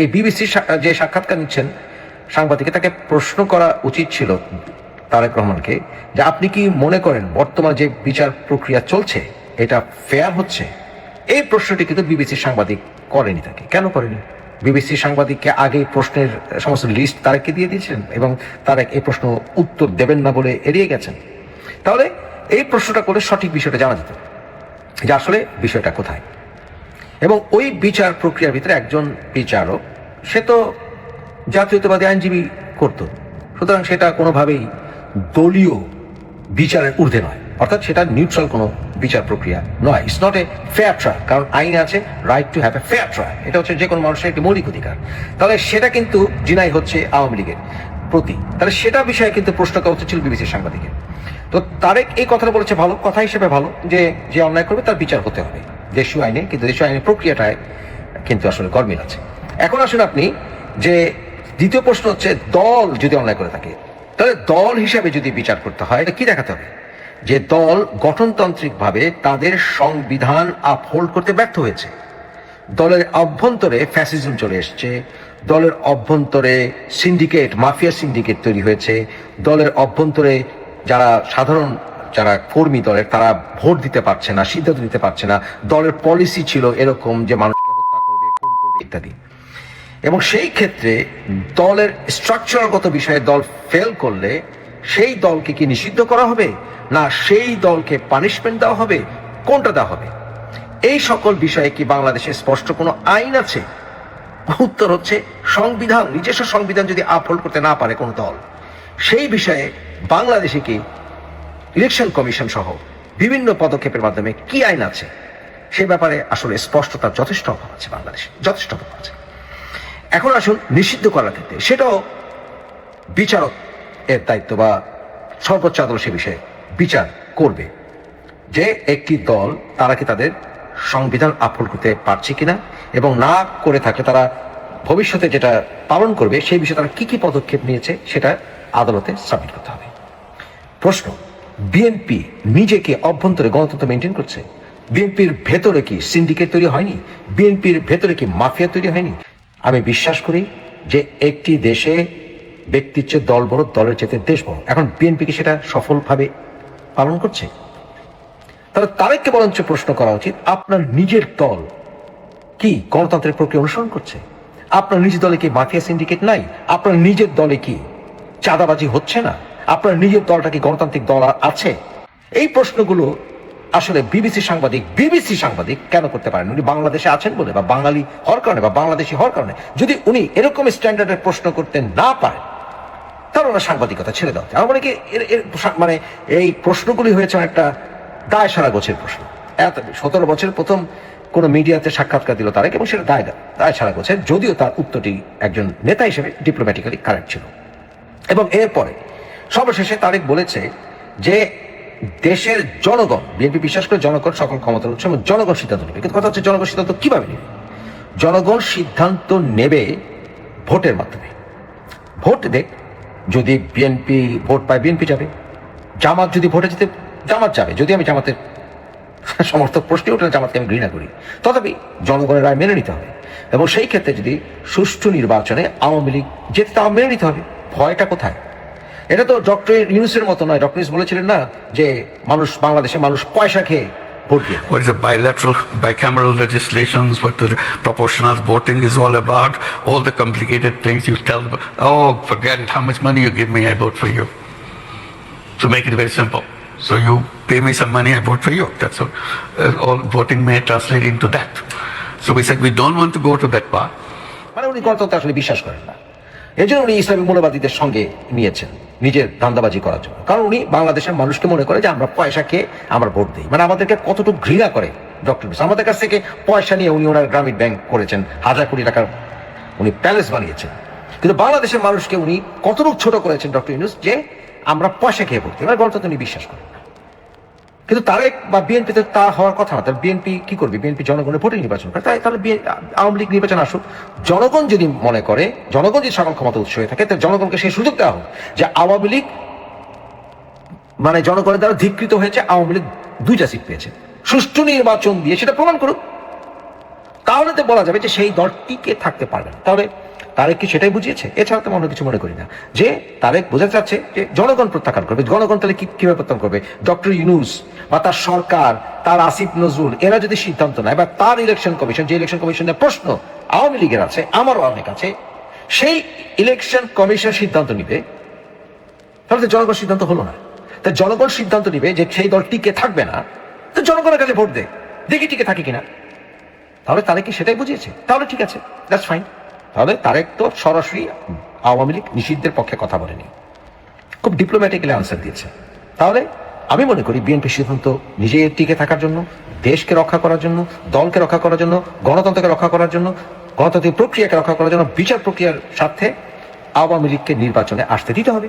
এই বিবিসি যে সাক্ষাৎকার নিচ্ছেন সাংবাদিকে, তাকে প্রশ্ন করা উচিত ছিল তারেক রহমানকে যে আপনি কি মনে করেন বর্তমান যে বিচার প্রক্রিয়া চলছে, এটা ফেয়ার হচ্ছে? এই প্রশ্নটি কিন্তু বিবিসির সাংবাদিক করেনি তাকে। কেন করেনি? বিবিসি সাংবাদিককে আগে প্রশ্নের সমস্ত লিস্ট তারেককে দিয়ে দিয়েছেন এবং তারেক এই প্রশ্ন উত্তর দেবেন না বলে এড়িয়ে গেছেন। তাহলে এই প্রশ্নটা করে সঠিক বিষয়টা জানা যেত। যে আসলে বিষয়টা কোথায়? এবং ওই বিচার প্রক্রিয়ার ভিতরে একজন বিচারক, সে তো জাতীয়তাবাদী আইনজীবী করত। সুতরাং সেটা কোনোভাবেই দলীয় বিচারের ঊর্ধ্বে নয়। অর্থাৎ সেটা নিউট্রাল কোনো বিচার প্রক্রিয়া নয়। It's not a fair trial কারণ আইনে আছে right to have a fair trial এটা হচ্ছে যে কোনো মানুষের একটি মৌলিক অধিকার। তাহলে সেটা কিন্তু জিনাই হচ্ছে আওয়ামী লীগের প্রতি। তাহলে সেটা বিষয়ে কিন্তু প্রশ্ন করা উচিত ছিল বিবিসির সাংবাদিকের। তো তারেক এই কথাটা বলেছে ভালো, কথা হিসেবে ভালো, যে যে অন্যায় করবে তার বিচার হতে হবে। দেশীয় আইনে, কিন্তু দেশীয় আইনের প্রক্রিয়াটায় কিন্তু আসলে গরমিল আছে। এখন আসুন আপনি যে দ্বিতীয় প্রশ্ন হচ্ছে, দল যদি অন্যায় করে থাকে, তাহলে দল হিসাবে যদি বিচার করতে হয় কি দেখাতে হবে? যে দল গঠনতান্ত্রিকভাবে তাদের সংবিধান আপহোল্ড করতে ব্যর্থ হয়েছে। দলের অভ্যন্তরে ফ্যাসিজম চলে এসছে, দলের অভ্যন্তরে সিন্ডিকেট মাফিয়া সিন্ডিকেট তৈরি হয়েছে, দলের অভ্যন্তরে যারা সাধারণ যারা কর্মী দলের, তারা ভোট দিতে পারছে না, সিদ্ধান্ত নিতে পারছে না। দলের পলিসি ছিল এরকম যে মানুষকে হত্যা করবে, খুন করবে ইত্যাদি। এবং সেই ক্ষেত্রে দলের স্ট্রাকচারগত বিষয়ে দল ফেল করলে সেই দলকে কি নিষিদ্ধ করা হবে? না, সেই দলকে পানিশমেন্ট দেওয়া হবে? কোনটা দেওয়া হবে? এই সকল বিষয়ে কি বাংলাদেশে স্পষ্ট কোনো আইন আছে? উত্তর হচ্ছে সংবিধান, নিজস্ব সংবিধান যদি আপহোল্ড করতে না পারে কোনো দল। সেই বিষয়ে বাংলাদেশে কি ইলেকশন কমিশন সহ বিভিন্ন পদক্ষেপের মাধ্যমে কি আইন আছে? সে ব্যাপারে আসলে স্পষ্টতার যথেষ্ট অভাব আছে বাংলাদেশে, যথেষ্ট অভাব আছে। এখন আসুন নিষিদ্ধ করার ক্ষেত্রে। সেটাও বিচারক এর দায়িত্ব বা সর্বোচ্চ আদালত সে বিষয়ে বিচার করবে যে একটি দল তারা কি তাদের সংবিধান আপহোল্ড করতে পারছে কিনা এবং না করে থাকলে তারা ভবিষ্যতে যেটা পালন করবে সেই বিষয়ে তারা কি কি পদক্ষেপ নিয়েছে সেটা আদালতে সাবমিট করতে হবে। প্রশ্ন বিএনপি নিজেকে অভ্যন্তরে গণতন্ত্র মেনটেন করছে। বিএনপির ভেতরে কি সিন্ডিকেট তৈরি হয়নি? বিএনপির ভেতরে কি মাফিয়া তৈরি হয়নি? আমি বিশ্বাস করি যে একটি দেশে ব্যক্তির চেয়ে দল বড়, দলের চেয়ে দেশ বড়। এখন বিএনপি কি সেটা সফলভাবে পালন করছে? তাহলে তারেককে বরঞ্চ প্রশ্ন করা উচিত, আপনার নিজের দল কি গণতন্ত্রের প্রক্রিয়া অনুসরণ করছে? আপনার নিজের দলে কি মাফিয়া সিন্ডিকেট নাই? আপনার নিজের দলে কি চাঁদাবাজি হচ্ছে না? আপনার নিজের দলটা কি গণতান্ত্রিক দল আছে? এই প্রশ্নগুলো আসলে বিবিসি সাংবাদিক বিবিসি সাংবাদিক কেন করতে পারেন? উনি বাংলাদেশে আছেন বলে বা বাঙালি হওয়ার কারণে বা বাংলাদেশি হওয়ার কারণে। যদি উনি এরকম স্ট্যান্ডার্ডের প্রশ্ন করতে না পারেন, তাহলে ওনার সাংবাদিকতা ছেড়ে দাও আমার মনে কি মানে এই প্রশ্নগুলি হয়েছে একটা দায় সারা গোছের প্রশ্ন। এত সতেরো বছর প্রথম কোনো মিডিয়াতে সাক্ষাৎকার দিল তারেক এবং সেটা দায় দায় সারা গোছের, যদিও তার উত্তরটি একজন নেতা হিসেবে ডিপ্লোম্যাটিক্যালি কারেক্ট ছিল। এবং এরপরে সর্বশেষে তারেক বলেছে যে দেশের জনগণ, বিএনপি বিশ্বাস করে জনগণ সকল ক্ষমতার উৎস এবং জনগণ সিদ্ধান্ত নেবে। কিন্তু কথা হচ্ছে জনগণ সিদ্ধান্ত কীভাবে নেবে? জনগণ সিদ্ধান্ত নেবে ভোটের মাধ্যমে। ভোট দেখ, যদি বিএনপি ভোট পায়, বিএনপি যাবে। জামাত যদি ভোটে যেতে জামাত যাবে। যদি আমি জামাতের সমর্থক প্রশ্নে উঠলে জামাতকে আমি ঘৃণা করি, তথাপি জনগণের রায় মেনে নিতে হবে। এবং সেই ক্ষেত্রে যদি সুষ্ঠু নির্বাচনে আওয়ামী লীগ যেতে তা মেনে নিতে হবে। ভয়টা কোথায়? এটা তো ডক্টর ইউনুসের মতো নয় ডক্টর ইউনুস বলেছিলেন না যে মানুষ বাংলাদেশে মানুষ পয়সা খেয়ে What is a bilateral, bicameral legislations, what the proportional voting is all about, all the complicated things you tell, them, oh, forget it, how much money you give me, I vote for you. To make it very simple. So you pay me some money, I vote for you. That's all. Uh, all voting may translate into that. So we said we don't want to go to that part. মানে উনি গণতন্ত্রে আসলে বিশ্বাস করেন না এই জন্য উনি ইসলামী মৌলবাদীদের সঙ্গে নিয়েছেন নিজের ধান্দাবাজি করার জন্য। কারণ উনি বাংলাদেশের মানুষকে মনে করে যে আমরা পয়সা খেয়ে আমরা ভোট দিই। মানে আমাদেরকে কতটুকু ঘৃণা করে ডক্টর আমাদের কাছ থেকে পয়সা নিয়ে উনি ওনার গ্রামীণ ব্যাংক করেছেন, হাজার কোটি টাকার উনি প্যালেস বানিয়েছেন। কিন্তু বাংলাদেশের মানুষকে উনি কতটুকু ছোট করেছেন ডক্টর ইউনুস, যে আমরা পয়সা খেয়ে ভোট দিই। মানে গণতন্ত্র উনি বিশ্বাস করেন। কিন্তু তারেক বা বিএনপিতে তা হওয়ার কথা না। তাহলে বিএনপি কি করবে? বিএনপি জনগণের ভোটে নির্বাচন করে। তাই তাহলে আওয়ামী লীগ নির্বাচন আসুক। জনগণ যদি মনে করে, জনগণ যদি সকল ক্ষমতা উৎস হয়ে থাকে, তাহলে জনগণকে সেই সুযোগ দেওয়া হোক যে আওয়ামী লীগ মানে জনগণের দ্বারা ধিকৃত হয়েছে, আওয়ামী লীগ দুইটা সিট পেয়েছে। সুষ্ঠু নির্বাচন দিয়ে সেটা প্রমাণ করুক। তাহলে তো বলা যাবে যে সেই দল টিকে থাকতে পারবে না। তাহলে তারেক কি সেটাই বুঝিয়েছে? এছাড়া তো অন্য কিছু মনে করি না। যে তারেক বোঝাতে চাচ্ছে যে জনগণ প্রত্যাখ্যান করবে। জনগণ তাহলে কি কীভাবে প্রত্যাখ্যান করবে? ডক্টর ইউনুস বা তার সরকার, তার আসিফ নজরুল, এরা যদি সিদ্ধান্ত নেয় বা তার ইলেকশন কমিশন যে ইলেকশন কমিশনের প্রশ্ন আওয়ামী লীগের আছে, আমারও অনেক আছে, সেই ইলেকশন কমিশন সিদ্ধান্ত নিবে, তাহলে তো জনগণ সিদ্ধান্ত হলো না। তা জনগণ সিদ্ধান্ত নিবে যে সেই দল টিকে থাকবে না, তো জনগণের কাছে ভোট দে। দেখি টিকে থাকে কিনা। তাহলে তারেক কি সেটাই বুঝিয়েছে? তাহলে ঠিক আছে দ্যাটস ফাইন তাহলে তারেক তো সরাসরি আওয়ামী লীগ নিষিদ্ধের পক্ষে কথা বলেনি। খুব ডিপ্লোম্যাটিক্যালি আনসার দিয়েছে। তাহলে আমি মনে করি বিএনপি সিদ্ধান্ত নিজে টিকে থাকার জন্য, দেশকে রক্ষা করার জন্য, দলকে রক্ষা করার জন্য, গণতন্ত্রকে রক্ষা করার জন্য, গণতান্ত্রিক প্রক্রিয়াকে রক্ষা করার জন্য, বিচার প্রক্রিয়ার স্বার্থে আওয়ামী লীগকে নির্বাচনে আসতে দিতে হবে।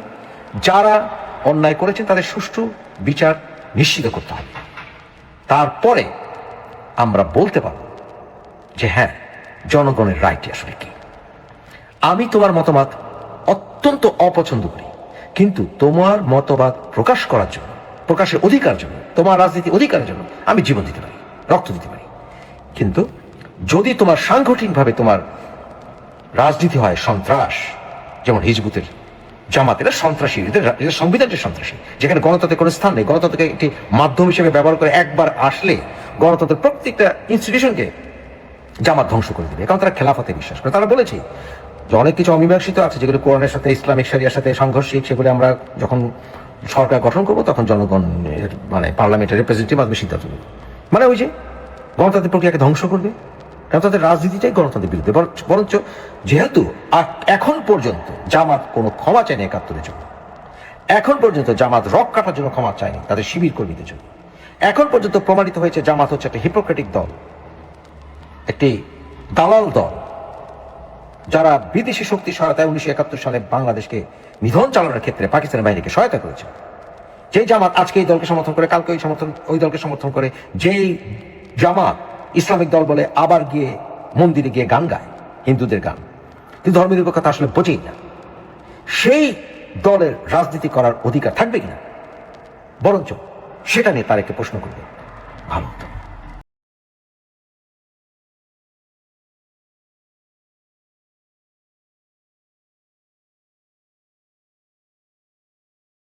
যারা অন্যায় করেছেন তাদের সুষ্ঠু বিচার নিশ্চিত করতে হবে। তারপরে আমরা বলতে পারব যে হ্যাঁ জনগণের রাইটটি আসলে কি। আমি তোমার মতামত অত্যন্ত অপছন্দ করি। কিন্তু তোমার মতবাদ প্রকাশ করার জন্য, প্রকাশের অধিকার জন্য, তোমার রাজনীতি অধিকারের জন্য আমি জীবন দিতে পারি, রক্ত দিতে পারি। কিন্তু যদি তোমার সাংগঠনিকভাবে তোমার রাজনীতি হয় সন্ত্রাস, যেমন হিজবুতের জামাত, এরা সন্ত্রাসী, এদের এদের সংবিধানটি সন্ত্রাসী, যেখানে গণতন্ত্রের কোনো স্থান নেই, গণতন্ত্রকে একটি মাধ্যম হিসেবে ব্যবহার করে একবার আসলে গণতন্ত্রের প্রত্যেকটা ইনস্টিটিউশনকে জামাত ধ্বংস করে দেবে। কারণ তারা খেলাফতে বিশ্বাস করে। তারা বলেছে যে অনেক কিছু অমীমাংসিত আছে, যেগুলো কোরআনের সাথে, ইসলামিক শরিয়ার সাথে সংঘর্ষিক, সেগুলো আমরা যখন সরকার গঠন করব, তখন জনগণ মানে পার্লামেন্টের রিপ্রেজেন্টেটিভ আসবে সিদ্ধান্ত নেবে। মানে ওই যে গণতান্ত্রিক প্রক্রিয়াকে ধ্বংস করবে। কারণ তাদের রাজনীতিটাই গণতন্ত্রের বিরুদ্ধে। বর- বরঞ্চ যেহেতু এখন পর্যন্ত জামাত কোনো ক্ষমা চায়নি একাত্তরের জন্য, এখন পর্যন্ত জামাত রক কাটার জন্য ক্ষমা চায়নি, তাদের শিবির কর্মীদের জন্য এখন পর্যন্ত প্রমাণিত হয়েছে জামাত হচ্ছে একটা হিপোক্রেটিক দল, একটি দালাল দল। যারা বিদেশি শক্তি সহায়তায় উনিশশো একাত্তর সালে বাংলাদেশকে নিধন চালানোর ক্ষেত্রে পাকিস্তানের বাহিনীকে সহায়তা করেছে। যেই জামাত আজকে এই দলকে সমর্থন করে, কালকে ওই সমর্থন, ওই দলকে সমর্থন করে, যেই জামাত ইসলামিক দল বলে আবার গিয়ে মন্দিরে গিয়ে গান গায়, হিন্দুদের গান। কিন্তু ধর্মনিরপেক্ষতা আসলে বোঝেই না। সেই দলের রাজনীতি করার অধিকার থাকবে কিনা? বরঞ্চ সেটা নিয়ে তারেকে প্রশ্ন করবে ভালো